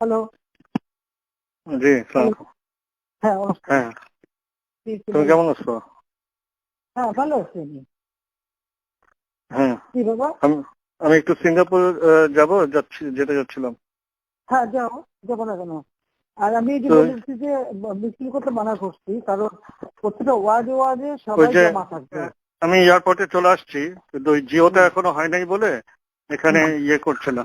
Hello জি হ্যাঁ হ্যাঁ। তুমি কেমন আছো? হ্যাঁ ভালো আছি আমি। হ্যাঁ। কি বাবা আমি একটু সিঙ্গাপুর যাব যাচ্ছি যেতে যাচ্ছিলাম। হ্যাঁ যাও যাব না কেন? আর আমি যে বলেছি যে মিছিল করতে মানা করছি কারণ প্রত্যেকটা ওয়ার্ডে ওয়ার্ডে সবাই জমা থাকবে আমি এয়ারপোর্টে চলে আসছি কিন্তু ওই জিওটা এখনও হয় নাই বলে এখানে ইয়ে করছে না।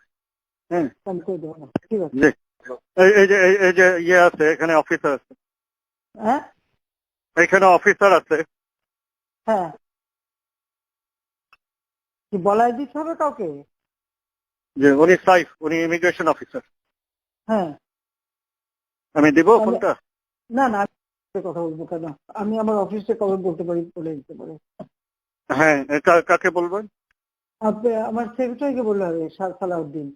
হুম আমি করে দেবো না? ঠিক আছে। জি এই- যে এই- এই যে ইয়ে আছে এখানে অফিসার আছে। হ্যাঁ? এখানে অফিসার আছে। হ্যাঁ। কি বলাই দিতে হবে কাউকে? যে উনি সাইফ উনি ইমিগ্রেশন অফিসার হ্যাঁ। আমি দিব ফোনটা? না না কথা বলব কেন? আমি আমার অফিসে কবে বলতে পারি বলে দিতে পারি। হ্যাঁ কা- কাকে বলবেন? আপনি আমার সেক্রেটারিকে বললে হবে সালাউদ্দিন।